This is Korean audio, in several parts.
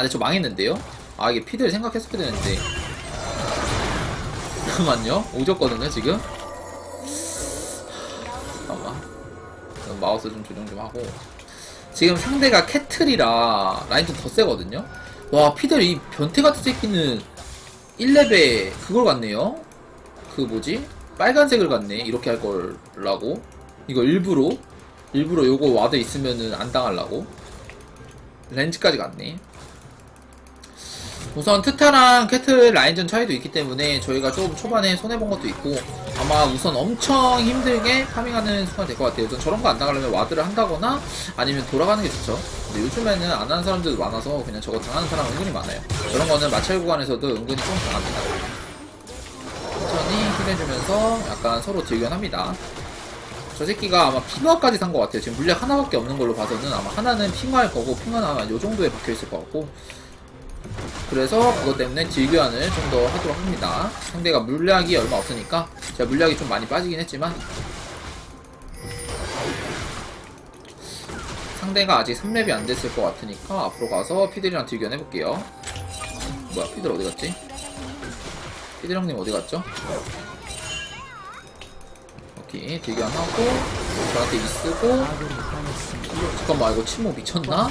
아, 근데 저 망했는데요? 아, 이게 피드를 생각했어야 되는데. 잠깐만요. 오졌거든요, 지금? 잠깐만. 마우스 좀 조정 좀 하고. 지금 상대가 캐틀이라 라인 좀 더 세거든요? 와, 피들 이 변태 같은 새끼는 1렙에 그걸 갔네요? 그 뭐지? 빨간색을 갔네. 이렇게 할 걸라고. 이거 일부러, 일부러 요거 와드 있으면은 안 당하려고. 렌즈까지 갔네. 우선 트타랑 캐틀 라인전 차이도 있기 때문에 저희가 좀 초반에 손해본 것도 있고 아마 우선 엄청 힘들게 파밍하는 순간 될 것 같아요. 우선 저런 거 안 나가려면 와드를 한다거나 아니면 돌아가는 게 좋죠. 근데 요즘에는 안 하는 사람들도 많아서 그냥 저거 당하는 사람 은근히 많아요. 저런 거는 마찰 구간에서도 은근히 좀 당합니다. 천천히 힐해주면서 약간 서로 딜견합니다. 저 새끼가 아마 핑화까지 산 것 같아요. 지금 물약 하나밖에 없는 걸로 봐서는 아마 하나는 핑화일 거고 핑화는 아마 요 정도에 박혀있을 것 같고 그래서 그것 때문에 딜교환을 좀 더 하도록 합니다. 상대가 물약이 얼마 없으니까 제가 물약이 좀 많이 빠지긴 했지만 상대가 아직 3렙이 안 됐을 것 같으니까 앞으로 가서 피들이랑 딜교환 해볼게요. 뭐야 피들 어디 갔지? 피들 형님 어디 갔죠? 오케이 딜교환하고 저한테 이 쓰고 잠깐만 이거 침묵 미쳤나?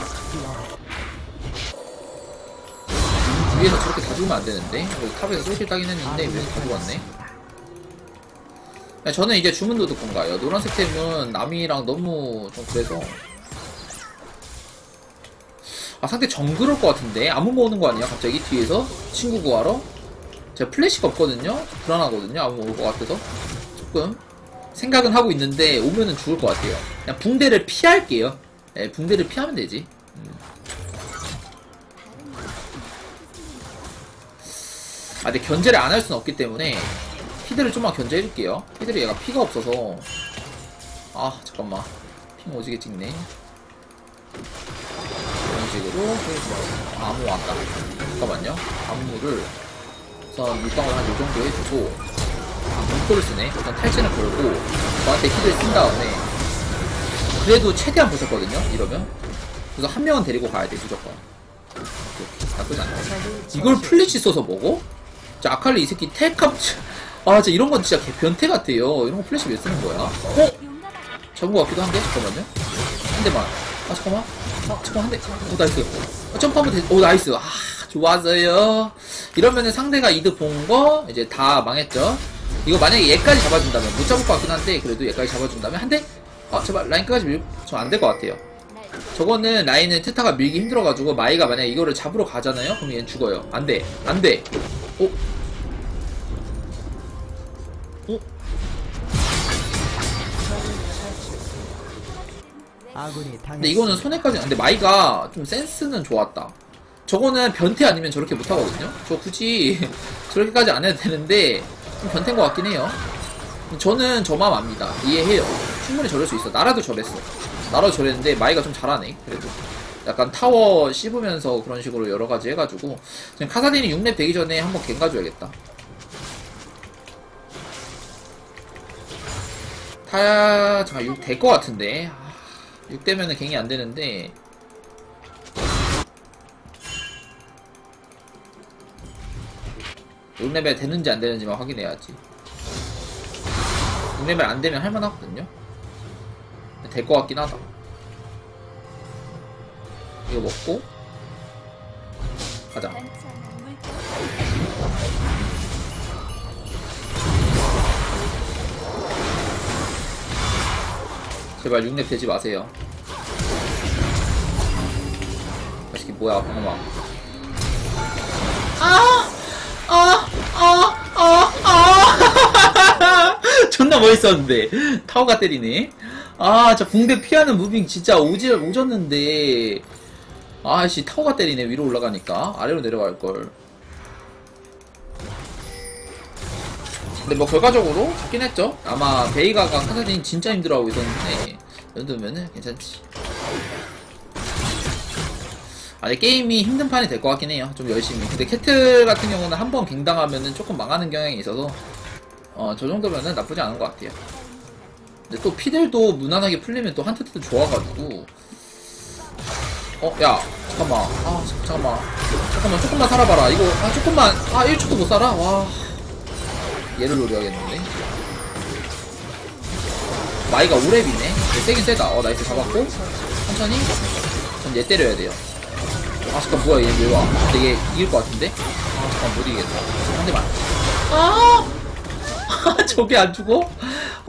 위에서 저렇게 다 죽으면 안 되는데? 여기 탑에서 솔킬 따긴 했는데 위에서 다 죽었네. 야, 저는 이제 주문 도둑 건가요 노란색 템은 남이랑 너무 좀 그래서. 아 상대 정그럴 것 같은데? 아무 모으는 거 아니야? 갑자기 뒤에서? 친구 구하러? 제가 플래시가 없거든요? 불안하거든요? 아무 모을 것 같아서. 조금 생각은 하고 있는데 오면은 죽을 것 같아요. 그냥 붕대를 피할게요. 예, 붕대를 피하면 되지 아 근데 견제를 안 할 수는 없기 때문에 피드를 좀만 견제해줄게요. 피드를 얘가 피가 없어서. 아 잠깐만. 핑 오지게 찍네. 이런 식으로 아, 암호 왔다 잠깐만요. 암호를 우선 물방울 한 요정도 해주고 아 문코를 쓰네. 일단 탈진을 걸고 저한테 피드를 쓴 다음에 그래도 최대한 부쉈거든요 이러면. 그래서 한 명은 데리고 가야 돼 무조건. 이렇게 나쁘지 않아 이걸 플리치 써서 먹어? 자, 아칼리 이 새끼 텔캅 아, 진짜 이런 건 진짜 개 변태 같아요. 이런 거 플래시 왜 쓰는 거야? 어? 잡은 거 같기도 한데? 잠깐만요. 한 대만. 아, 잠깐만. 아, 잠깐 한 대. 오, 나이스. 아, 점프하면 돼. 오, 나이스. 아, 좋았어요. 이러면은 상대가 이득 본 거 이제 다 망했죠. 이거 만약에 얘까지 잡아준다면 못 잡을 것 같긴 한데 그래도 얘까지 잡아준다면 한 대? 아, 제발 라인까지 밀, 저안 될 것 같아요. 저거는 라인은 트타가 밀기 힘들어가지고 마이가 만약에 이거를 잡으러 가잖아요? 그럼 얘는 죽어요. 안 돼. 안 돼. 어? 어? 아군이 당했습니다. 근데 이거는 손해까지 근데 마이가 좀 센스는 좋았다 저거는 변태 아니면 저렇게 못하거든요 저 굳이 저렇게까지 안 해도 되는데 좀 변태인 것 같긴 해요 저는 저 마음 압니다 이해해요 충분히 저럴 수 있어 나라도 저랬어 나라도 저랬는데 마이가 좀 잘하네 그래도. 약간 타워 씹으면서 그런 식으로 여러 가지 해가지고 지금 카사딘이 6렙 되기 전에 한번 갱 가줘야겠다. 타야 잠깐 6 될 것 같은데. 6 되면은 갱이 안 되는데. 육 레벨 되는지 안 되는지만 확인해야지. 6 레벨 안 되면 할만하거든요 될 것 같긴 하다 이거 먹고 가자 제발 6렙 되지 마세요 맛있게 뭐야 방어막 아! 아! 아! 아! 아! 존나 멋있었는데 타워가 때리네 아 진짜 붕대 피하는 무빙 진짜 오지 오졌는데 아씨 타워가 때리네 위로 올라가니까 아래로 내려갈걸 근데 뭐 결과적으로 잡긴 했죠 아마 베이가가 카사딘 진짜 힘들어하고 있었는데 이 정도면은 괜찮지 아, 근데 게임이 힘든 판이 될 것 같긴 해요. 좀 열심히. 근데 캐틀 같은 경우는 한 번 갱당하면은 조금 망하는 경향이 있어서, 어, 저 정도면은 나쁘지 않은 것 같아요. 근데 또 피들도 무난하게 풀리면 또 한테도 좋아가지고, 어, 야, 잠깐만. 아, 잠- 잠깐만. 잠깐만, 조금만 살아봐라. 이거, 아, 조금만. 아, 1초도 못 살아? 와. 얘를 노려야겠는데. 마이가 오랩이네. 얘 세긴 세다. 어, 나이스 잡았고. 천천히. 전 얘 때려야 돼요. 아, 잠깐, 뭐야, 얘 왜 와? 근데 얘 이길 것 같은데? 아, 잠깐, 못 이기겠다. 한 대만. 아! 아, 저게 안 죽어?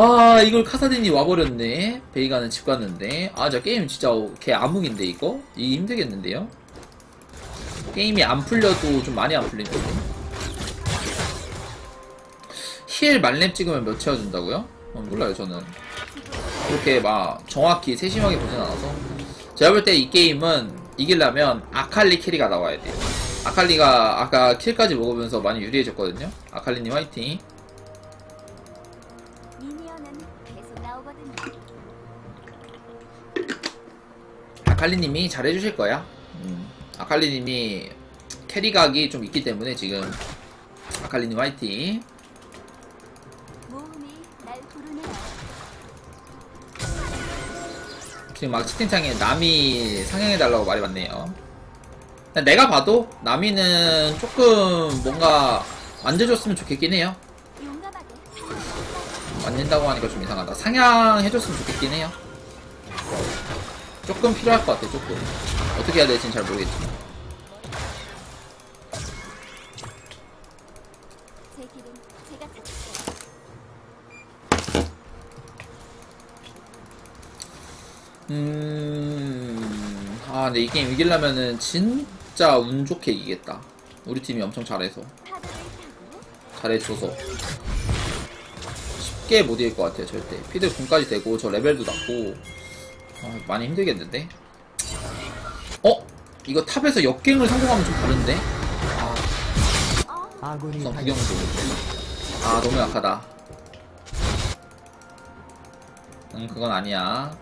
아, 이걸 카사딘이 와버렸네. 베이가는 집 갔는데. 아, 저 게임 진짜 개 암흑인데, 이거? 이게 힘들겠는데요? 게임이 안 풀려도 좀 많이 안 풀리는데. 힐 만렙 찍으면 몇 채워준다고요? 어, 몰라요, 저는. 그렇게 막 정확히 세심하게 보진 않아서. 제가 볼 때 이 게임은 이기려면 아칼리 캐리가 나와야 돼요. 아칼리가 아까 킬까지 먹으면서 많이 유리해졌거든요. 아칼리님 화이팅. 미니언은 계속 나오거든요. 아칼리님이 잘해주실 거야. 음, 아칼리님이 캐리각이 좀 있기 때문에 지금 아칼리님 화이팅. 모험이 날 부르네요. 지금 막 채팅창에 남이 상향해달라고 말이 많네요. 내가 봐도 남이는 조금 뭔가 만져줬으면 좋겠긴 해요. 만진다고 하니까 좀 이상하다. 상향해줬으면 좋겠긴 해요. 조금 필요할 것 같아, 조금. 어떻게 해야 될지는 잘 모르겠지만. 음, 아, 근데 이 게임 이기려면은 진짜 운 좋게 이기겠다. 우리 팀이 엄청 잘해서. 잘해줘서. 쉽게 못 이길 것 같아요, 절대. 피드 군까지 되고, 저 레벨도 낮고. 아, 많이 힘들겠는데? 어? 이거 탑에서 역갱을 성공하면 좀 다른데? 아, 우선 구경도. 아, 너무 약하다. 응, 그건 아니야.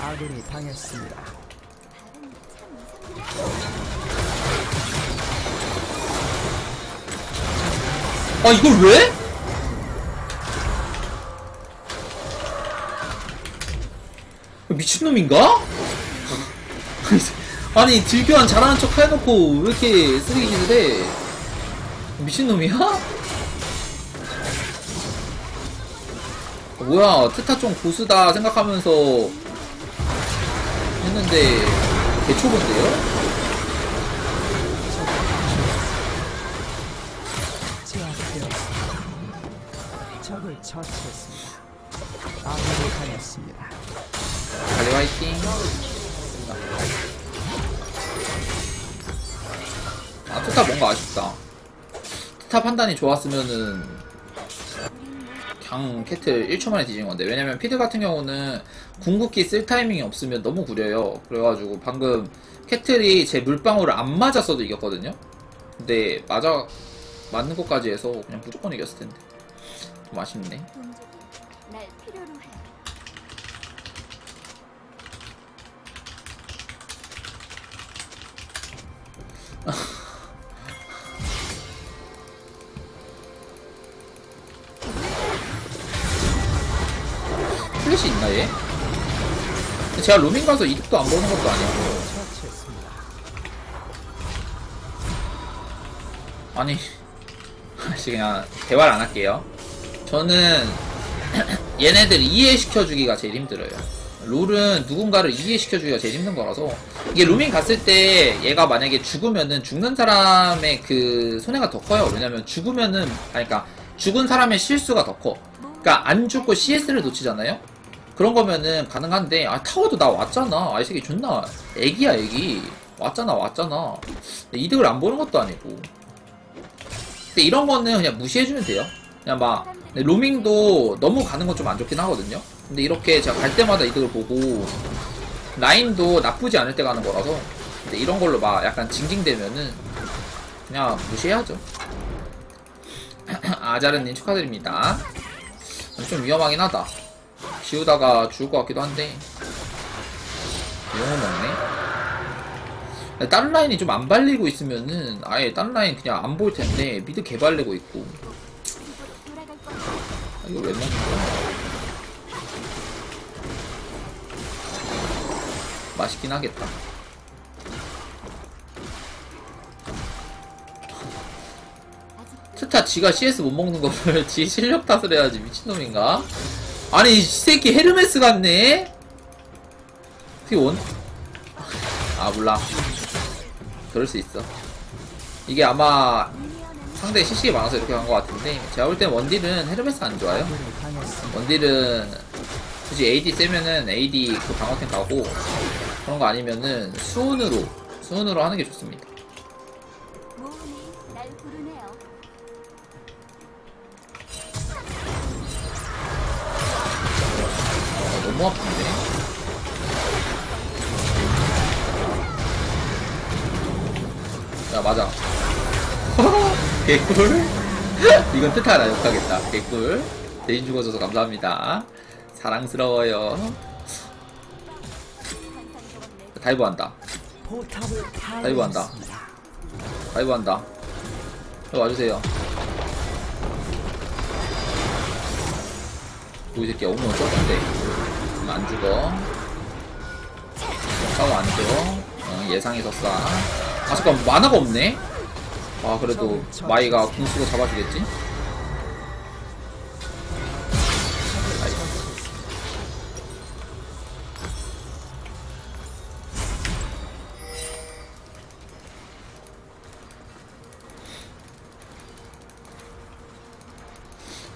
아군이 당했습니다. 아, 이걸 왜? 미친놈인가? 아니, 딜교환 잘하는 척 해놓고 왜 이렇게 쓰레기 짓을 해? 미친놈이야? 어, 뭐야, 트타 좀 고수다 생각하면서 했는데, 개초본데요? 처치했습니다. 아군이 당했습니다. 달리 화이팅. 아, 투탑 뭔가 아쉽다. 투탑 판단이 좋았으면은, 그냥 캐틀 1초 만에 뒤진 건데. 왜냐면 피드 같은 경우는 궁극기 쓸 타이밍이 없으면 너무 구려요. 그래가지고 방금 캐틀이 제 물방울을 안 맞았어도 이겼거든요? 근데, 맞아, 맞는 것까지 해서 그냥 무조건 이겼을 텐데. 좀 아쉽네. 동족이 날 필요로 해. 플래시 있나, 얘? 제가 로밍 가서 이득도 안 보는 것도 아니고. 아니 다시 그냥 대화를 안 할게요 저는 얘네들 이해시켜주기가 제일 힘들어요. 롤은 누군가를 이해시켜주기가 제일 힘든 거라서. 이게 로밍 갔을 때 얘가 만약에 죽으면은 죽는 사람의 그 손해가 더 커요. 왜냐면 죽으면은 아니 그니까 죽은 사람의 실수가 더 커. 그니까 안 죽고 CS를 놓치잖아요? 그런 거면은 가능한데 아 타워도 나 왔잖아. 아이 새끼 존나 애기야 애기. 왔잖아 왔잖아. 이득을 안 보는 것도 아니고. 근데 이런 거는 그냥 무시해주면 돼요. 그냥 막 로밍도 너무 가는 건 좀 안 좋긴 하거든요. 근데 이렇게 제가 갈 때마다 이득을 보고 라인도 나쁘지 않을 때 가는 거라서 근데 이런 걸로 막 약간 징징대면은 그냥 무시해야죠. 아자르님 축하드립니다. 좀 위험하긴 하다. 지우다가 죽을 것 같기도 한데 용을 먹네. 다른 라인이 좀 안 발리고 있으면은 아예 다른 라인 그냥 안볼 텐데 미드 개발리고 있고 이거 왜 맞는 거야? 맛있긴 하겠다. 차차 지가 CS 못 먹는 거를 지 실력 탓을 해야지 미친놈인가? 아니 이 새끼 헤르메스 같네? 어떻게 원? 아 몰라 그럴 수 있어 이게 아마 상대 CC가 많아서 이렇게 간 것 같은데 제가 볼 땐 원딜은 헤르메스 안 좋아요. 원딜은 굳이 AD 세면은 AD 그 방어템 가고 그런 거 아니면은 수은으로 수은으로 하는 게 좋습니다. 어, 너무 아픈데 야 맞아 개꿀? 이건 뜻하라 욕하겠다. 개꿀. 대신 죽어줘서 감사합니다. 사랑스러워요. 다이브 한다. 다이브 한다. 다이브 한다. 여기 와주세요. 이 새끼 오면 쏠건데. 안 죽어. 싸워 안 죽어 어, 예상해서 쏴아 잠깐 만화가 없네 아 그래도 마이가 궁 쓰고 잡아주겠지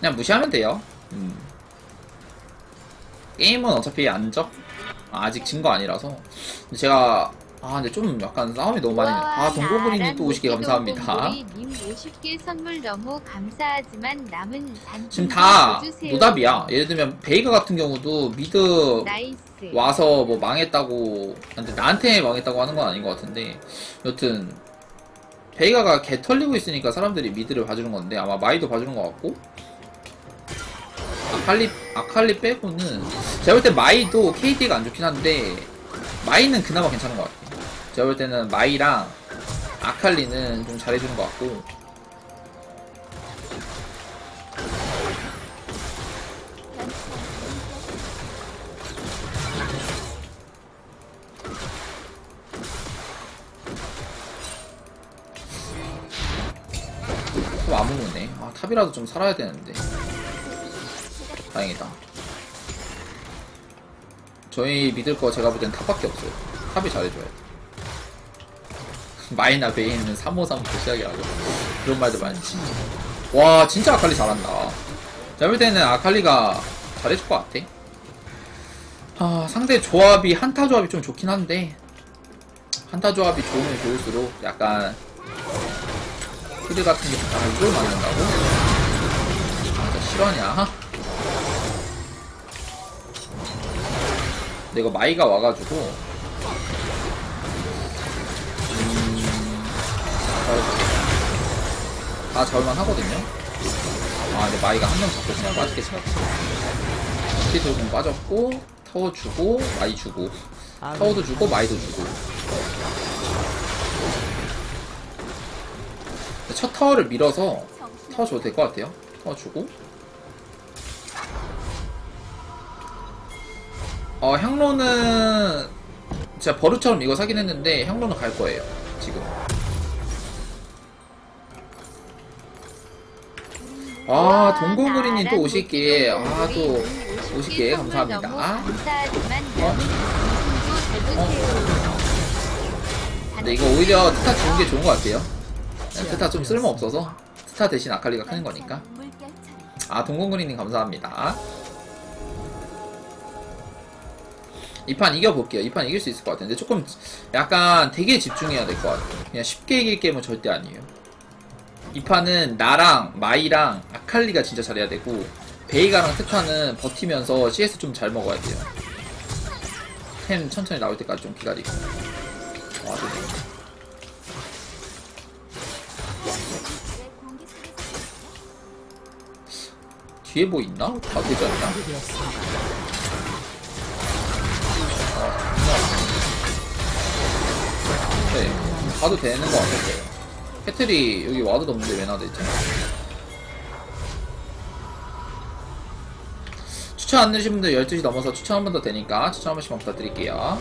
그냥 무시하면 돼요. 음. 게임은 어차피 안적 아, 아직 진 거 아니라서 제가 아 근데 좀 약간 싸움이 너무 많이 아 동고분이님 또 50개 감사합니다. 님 50개 선물 너무 감사하지만 남은 단 지금 다 노답이야. 예를 들면 베이가 같은 경우도 미드 나이스. 와서 뭐 망했다고 근데 나한테 망했다고 하는 건 아닌 것 같은데 여튼 베이가가 개 털리고 있으니까 사람들이 미드를 봐주는 건데 아마 마이도 봐주는 것 같고 아칼리 아칼리 빼고는 제가 볼 때 마이도 KD가 안 좋긴 한데 마이는 그나마 괜찮은 것 같아요. 제가 볼 때는 마이랑 아칼리는 좀 잘해주는 것 같고 탑 아무무네. 아, 탑이라도 좀 살아야 되는데. 다행이다. 저희 믿을 거 제가 볼 땐 탑밖에 없어요. 탑이 잘해줘야 돼. 마이나 베이는 353부터 시작이라고. 그런 말도 많지. 와, 진짜 아칼리 잘한다. 볼 때는 아칼리가 잘해줄 것 같아. 아, 상대 조합이, 한타 조합이 좀 좋긴 한데, 한타 조합이 좋으면 좋을수록 약간 히드 같은 게, 아, 이걸 맞는다고? 아, 진짜 실화냐? 이거 마이가 와가지고, 잘해주겠다. 다 잡을만 하거든요? 아, 근데 마이가 한 명 잡고 그냥 빠지겠지. 히드 좀 빠졌고, 타워 주고, 마이 주고, 타워도 주고, 마이도 주고. 첫 타워를 밀어서 타워 줘도 될 것 같아요. 타워 주고. 어, 향로는 제가 버릇처럼 이거 사긴 했는데 향로는 갈 거예요. 지금. 아, 동공그리님 또 50개. 아, 또 50개 감사합니다. 감사하지만 어? 어? 근데 이거 오히려 스타 주는 게 좋은 것 같아요. 네, 스타 좀 쓸모 없어서 스타 대신 아칼리가 크는 거니까. 아 동공그리님 감사합니다. 이 판 이겨볼게요. 이 판 이길 수 있을 것 같은데 조금 약간 되게 집중해야 될 것 같아요. 그냥 쉽게 이길 게임은 절대 아니에요. 이 판은 나랑 마이랑 아칼리가 진짜 잘해야 되고 베이가랑 스타는 버티면서 CS 좀 잘 먹어야 돼요. 템 천천히 나올 때까지 좀 기다리고. 와, 네. 속에서 뒤에 뭐 있나? 아, 되지 않나? 파괴되었습니다. 네, 가도 되는 것 같았어요. 캐틀이 여기 와드가 없는데 왜 나대 있지? 추천 안 되신 분들 12시 넘어서 추천 한 번 더 되니까 추천 한 번씩만 부탁드릴게요.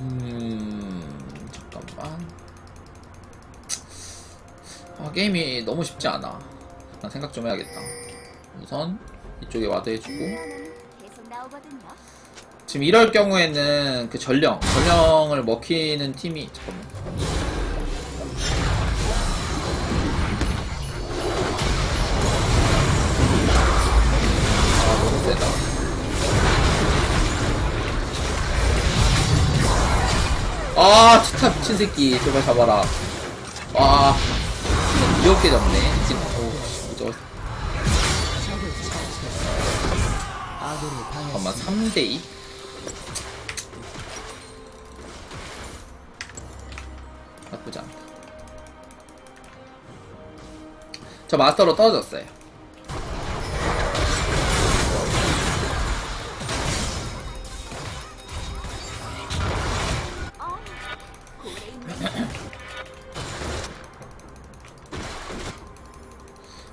음... 잠깐만 아 게임이 너무 쉽지 않아 잠깐 생각 좀 해야겠다 우선 이쪽에 와드 해주고 지금 이럴 경우에는 그 전령 전령을 먹히는 팀이 잠깐만 아아 티타 미친 새끼. 제발 잡아라. 와 이렇게 잡네. 지금. 오. 아군이 잠깐만 당했습니다. 3대2 나쁘지 않다 저 마스터로 떨어졌어요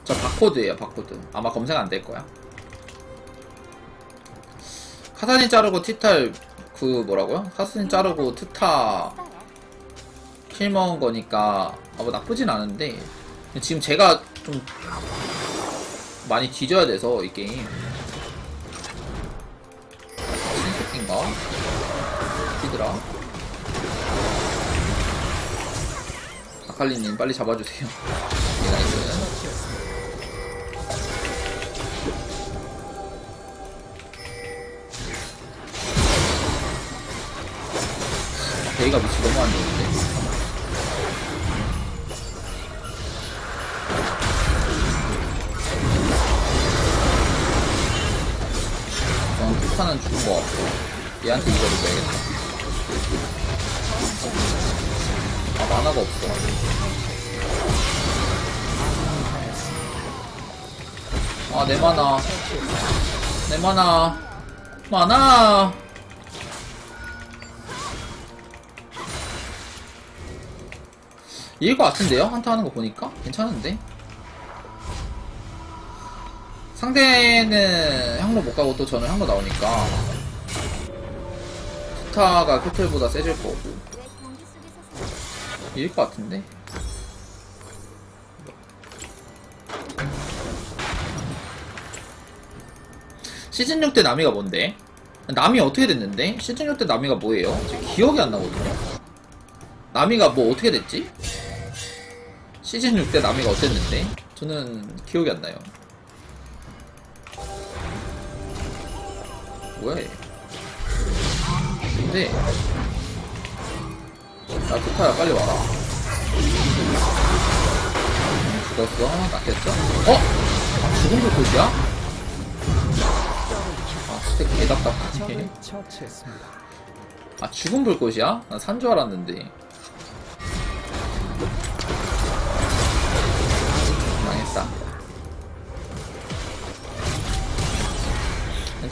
저 바코드예요 바코드 아마 검색 안 될 거야 카사딘 자르고 티탈 그 뭐라고요? 카사딘 자르고 트타. 킬 먹은 거니까 아, 뭐 나쁘진 않은데 지금 제가 좀 많이 뒤져야 돼서 이 게임. 신새끼인가? 히드라? 아칼리님 빨리 잡아주세요. 네, 나이스. 베이가 위치 너무 안 좋은데 전 투파는 죽은 거 같고 얘한테 이거를 줘야겠다 아 만화가 없어 아 내 만화 내 만화 만화 이길 것 같은데요? 한타 하는 거 보니까? 괜찮은데? 상대는 향로 못 가고 또 저는 향로 나오니까 투타가 캐틀보다 세질 거고 이길 것 같은데? 시즌 6 때 나미가 뭔데? 나미 어떻게 됐는데? 시즌 6때 나미가 뭐예요? 기억이 안 나거든요. 나미가 뭐 어떻게 됐지? 시즌 6때 나미가 어땠는데? 저는 기억이 안 나요. 뭐야 얘? 근데 야 토카야 빨리 와라 죽었어? 낚였죠? 어? 아, 죽은 불꽃이야? 아 스택 개답답하네. 아 죽은 불꽃이야? 난 산 줄 알았는데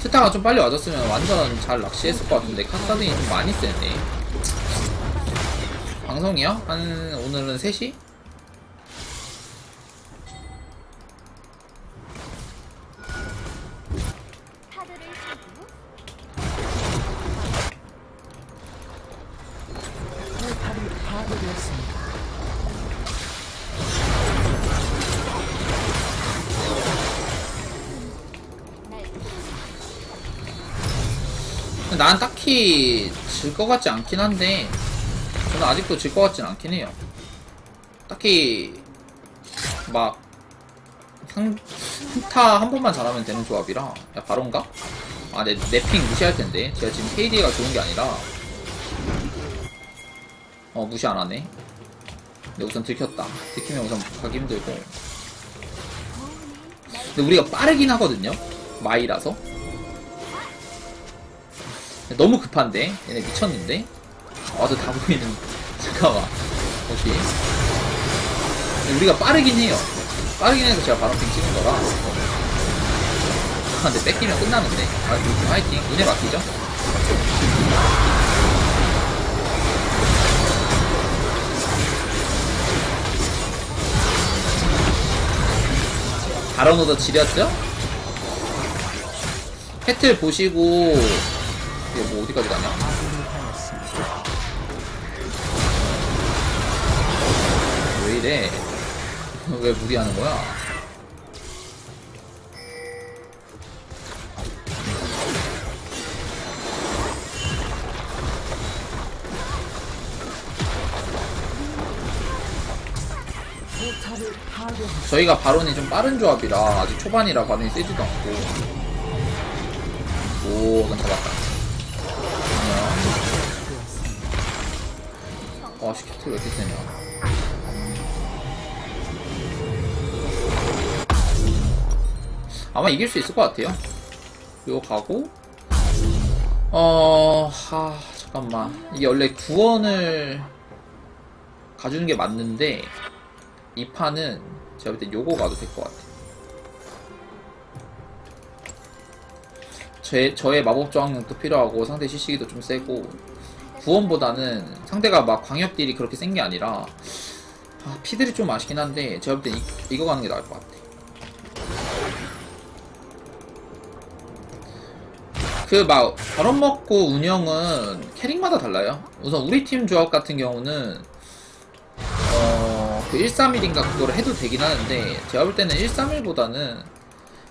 트타가 좀 빨리 와줬으면 완전 잘 낚시했을 것 같은데 카사딘이 좀 많이 세네 방송이요? 한 오늘은 3시? 난 딱히 질 것 같지 않긴 한데 저는 아직도 질 것 같진 않긴 해요. 딱히 막 상, 한타 한 번만 잘하면 되는 조합이라 야 바론가? 아 내, 내핑 무시할 텐데. 제가 지금 KD가 좋은 게 아니라 어 무시 안 하네. 근데 우선 들켰다. 들키면 우선 가기 힘들고. 근데 우리가 빠르긴 하거든요? 마이라서 너무 급한데? 얘네 미쳤는데? 와도 다 보이는 잠깐만 오케이 우리가 빠르긴 해요. 빠르긴 해서 제가 바로 핑 찍은 거라. 아, 근데 뺏기면 끝나는데. 아팀 화이팅. 운에 맡기죠? 바론 오더 지렸죠? 캐틀 보시고 어디까지 가냐? 아군이 당했습니다. 왜 이래? 왜 무리하는 거야? 저희가 바론이 좀 빠른 조합이라 아직 초반이라 바론이 세지도 않고 오 이건 잡았다 아 시키트 왜 이렇게 세냐 아마 이길 수 있을 것 같아요. 이거 가고. 어... 하... 잠깐만. 이게 원래 구원을 가주는 게 맞는데 이 판은 제가 볼땐 요거 가도 될 것 같아요. 제, 저의 마법 저항력도 필요하고 상대 CC기도 좀 세고 구원보다는 상대가 막 광역 딜이 그렇게 센 게 아니라 아, 피들이 좀 아쉽긴 한데 제가 볼땐 이거 가는 게 나을 것 같아. 그막 바람 먹고 운영은 캐릭마다 달라요. 우선 우리 팀 조합 같은 경우는 어, 그 131인가 그거를 해도 되긴 하는데, 제가 볼 때는 131보다는,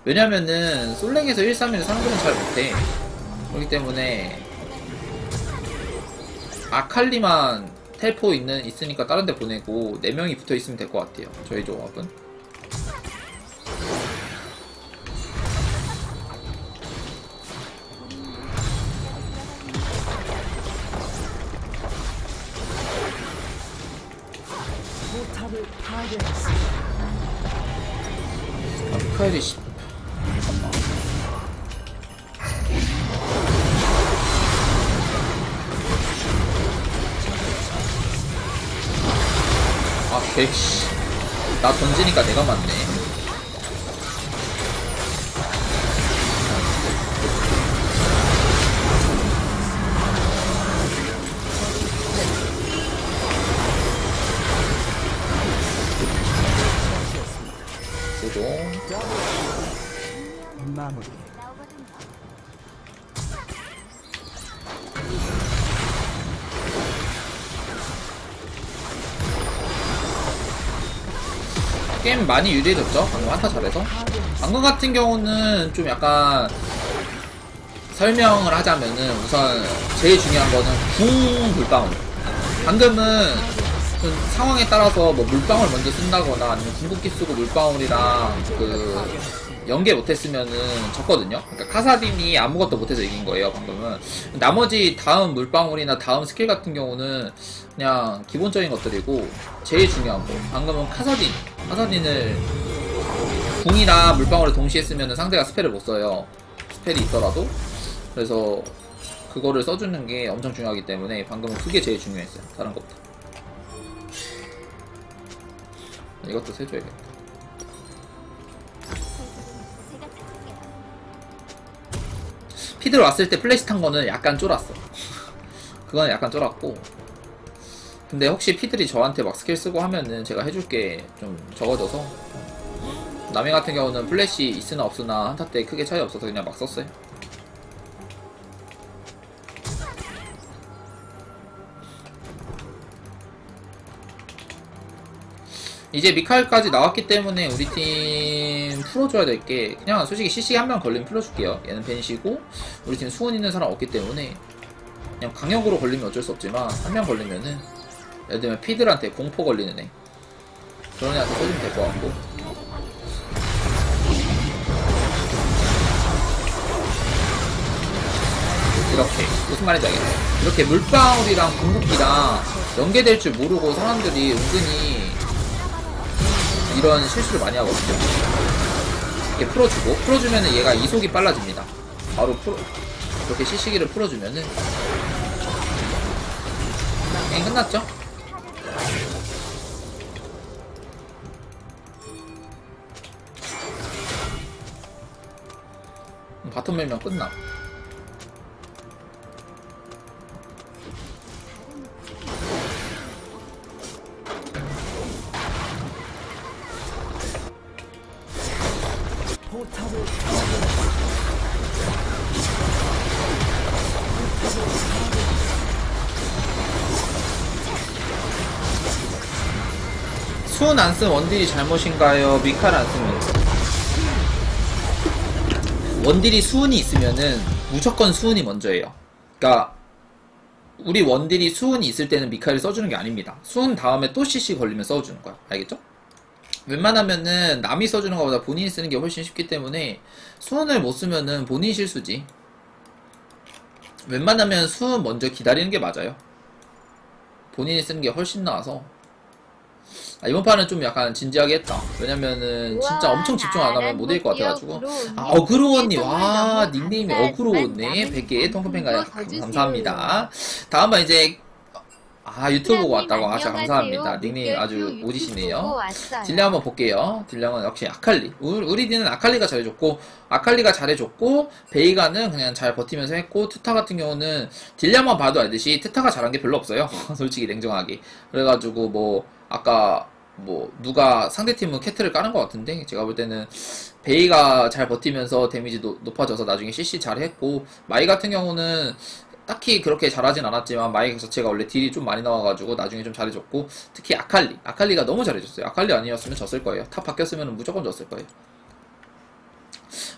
왜냐면은, 솔랭에서 131을 상대는 잘 못해. 그렇기 때문에, 아칼리만 텔포 있는, 있으니까 다른 데 보내고, 4명이 붙어 있으면 될 것 같아요. 저희 조합은. 파괴했습니다. 아, 미카 아, 개씨. 나 던지니까 내가 맞네. 마무리. 게임 많이 유리해졌죠? 방금 한타 잘해서. 방금 같은 경우는 좀 약간 설명을 하자면은 우선 제일 중요한 거는 궁 물방울. 방금은 좀 상황에 따라서 뭐 물방울 먼저 쓴다거나 아니면 궁극기 쓰고 물방울이랑 그 연계 못했으면은 졌거든요. 그러니까 카사딘이 아무것도 못해서 이긴 거예요. 방금은 나머지 다음 물방울이나 다음 스킬 같은 경우는 그냥 기본적인 것들이고 제일 중요한 거 방금은 카사딘 카사딘을 궁이나 물방울을 동시에 쓰면은 상대가 스펠을 못 써요. 스펠이 있더라도 그래서 그거를 써주는 게 엄청 중요하기 때문에 방금은 그게 제일 중요했어요. 다른 것보다. 이것도 세줘야겠다. 피들 왔을 때 플래시 탄 거는 약간 쫄았어. 그건 약간 쫄았고. 근데 혹시 피들이 저한테 막 스킬 쓰고 하면은 제가 해줄 게 좀 적어져서. 남해 같은 경우는 플래시 있으나 없으나 한타 때 크게 차이 없어서 그냥 막 썼어요. 이제 미카엘까지 나왔기 때문에 우리 팀 풀어줘야 될 게 그냥 솔직히 CC 한 명 걸리면 풀어줄게요. 얘는 벤시고 우리 팀 수원 있는 사람 없기 때문에 그냥 강력으로 걸리면 어쩔 수 없지만 한 명 걸리면은 예를 들면 피들한테 공포 걸리는 애. 그런 애한테 써주면 될 것 같고. 이렇게 무슨 말인지 알겠네. 이렇게 물방울이랑 궁극기랑 연계될 줄 모르고 사람들이 은근히 이런 실수를 많이 하거든요. 이렇게 풀어주고 풀어주면은 얘가 이속이 빨라집니다. 바로 풀어 이렇게 CC기를 풀어주면은. 게임 끝났죠? 바텀 밀면 끝나 수은 안쓴 원딜이 잘못인가요? 미카를 안 쓰면 원딜이 수은이 있으면은 무조건 수은이 먼저예요. 그러니까 우리 원딜이 수은이 있을 때는 미카를 써주는 게 아닙니다. 수은 다음에 또 CC 걸리면 써주는 거야. 알겠죠? 웬만하면은 남이 써주는 것보다 본인이 쓰는 게 훨씬 쉽기 때문에 수은을 못 쓰면은 본인 실수지. 웬만하면 수은 먼저 기다리는 게 맞아요. 본인이 쓰는 게 훨씬 나아서. 아, 이번 판은 좀 약간 진지하게 했다. 왜냐면은 진짜 엄청 집중 안 하면 못 이길 것 같아가지고. 언니. 아, 어그로 언니. 선물 와, 닉네임이 감사하지만 어그로네. 남은 100개 통크팬가요. 방송도 더 주세요. 감사합니다. 다음은 이제, 아, 유튜브 보고 왔다고. 아, 진짜 안녕하세요. 감사합니다. 닉네임 아주 오지시네요. 딜량 한번 볼게요. 딜량은 역시 아칼리. 우리, 우리 딜은 아칼리가 잘해줬고, 아칼리가 잘해줬고, 베이가는 그냥 잘 버티면서 했고, 트타 같은 경우는 딜량만 봐도 알듯이 트타가 잘한 게 별로 없어요. 솔직히 냉정하게. 그래가지고 뭐, 아까 뭐, 누가 상대팀은 캐트를 까는 것 같은데, 제가 볼 때는 베이가 잘 버티면서 데미지 도 높아져서 나중에 CC 잘 했고, 마이 같은 경우는 딱히 그렇게 잘하진 않았지만 마이 자체가 원래 딜이 좀 많이 나와가지고 나중에 좀 잘해줬고 특히 아칼리. 아칼리가 너무 잘해줬어요. 아칼리 아니었으면 졌을 거예요. 탑 바뀌었으면 무조건 졌을 거예요.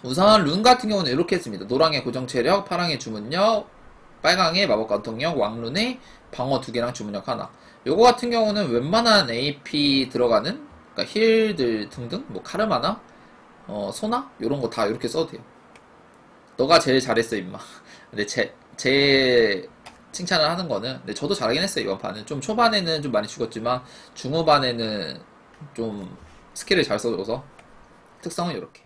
우선 룬 같은 경우는 이렇게 했습니다. 노랑의 고정 체력 파랑의 주문력 빨강의 마법 관통력 왕룬의 방어 두 개랑 주문력 하나. 요거 같은 경우는 웬만한 AP 들어가는 그러니까 힐들 등등 뭐 카르마나 어 소나? 요런 거 다 이렇게 써도 돼요. 너가 제일 잘했어 임마. 근데 제, 제 칭찬을 하는 거는 근데 저도 잘하긴 했어요 이번 판은. 좀 초반에는 좀 많이 죽었지만 중후반에는 좀 스킬을 잘 써줘서 특성은 이렇게